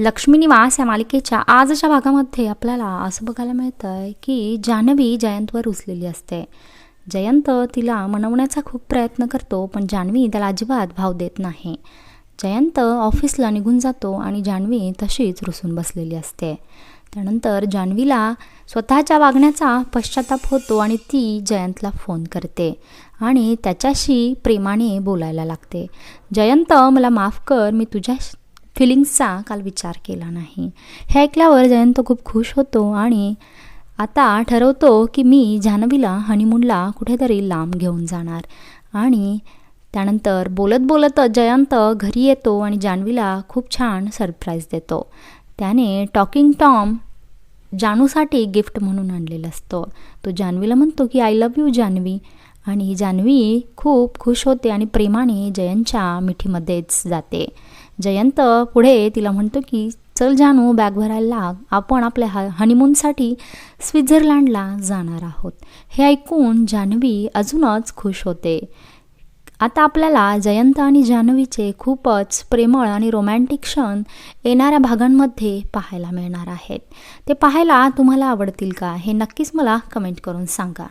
लक्ष्मी निवास या मालिकेच्या आजच्या भागामध्ये आपल्याला असं बघायला मिळतं आहे की जान्हवी जयंतवर रुसलेली असते. जयंत तिला मनवण्याचा खूप प्रयत्न करतो पण जान्हवी त्याला अजिबात भाव देत नाही. जयंत ऑफिसला निघून जातो आणि जान्हवी तशीच रुसून बसलेली असते. त्यानंतर जान्हवीला स्वतःच्या वागण्याचा पश्चाताप होतो आणि ती जयंतला फोन करते आणि त्याच्याशी प्रेमाने बोलायला लागते. जयंत मला माफ कर मी तुझ्या फिलिंग्सचा काल विचार केला नाही. हे ऐकल्यावर जयंत खूप खुश होतो आणि आता ठरवतो की मी जान्हवीला हनीमूनला कुठेतरी लांब घेऊन जाणार. आणि त्यानंतर बोलत बोलत जयंत घरी येतो आणि जान्हवीला खूप छान सरप्राईज देतो. त्याने टॉकिंग टॉम जानूसाठी गिफ्ट म्हणून आणलेलं असतं. तो जान्हवीला म्हणतो की आय लव्ह यू जान्हवी. आणि जान्हवी खूप खुश होते आणि प्रेमाने जयंतच्या मिठीमध्येच जाते. जयंत पुढे तिला म्हणतो की चल जानू बॅग भरायला लाग. आपण आपल्या ह हनीमूनसाठी स्वित्झर्लंडला जाणार आहोत. हे ऐकून जान्हवी अजूनच खुश होते. आता आपल्याला जयंत आणि जान्हवीचे खूपच प्रेमळ आणि रोमॅन्टिक क्षण येणाऱ्या भागांमध्ये पाहायला मिळणार आहेत. ते पाहायला तुम्हाला आवडतील का? हे नक्कीच मला कमेंट करून सांगा.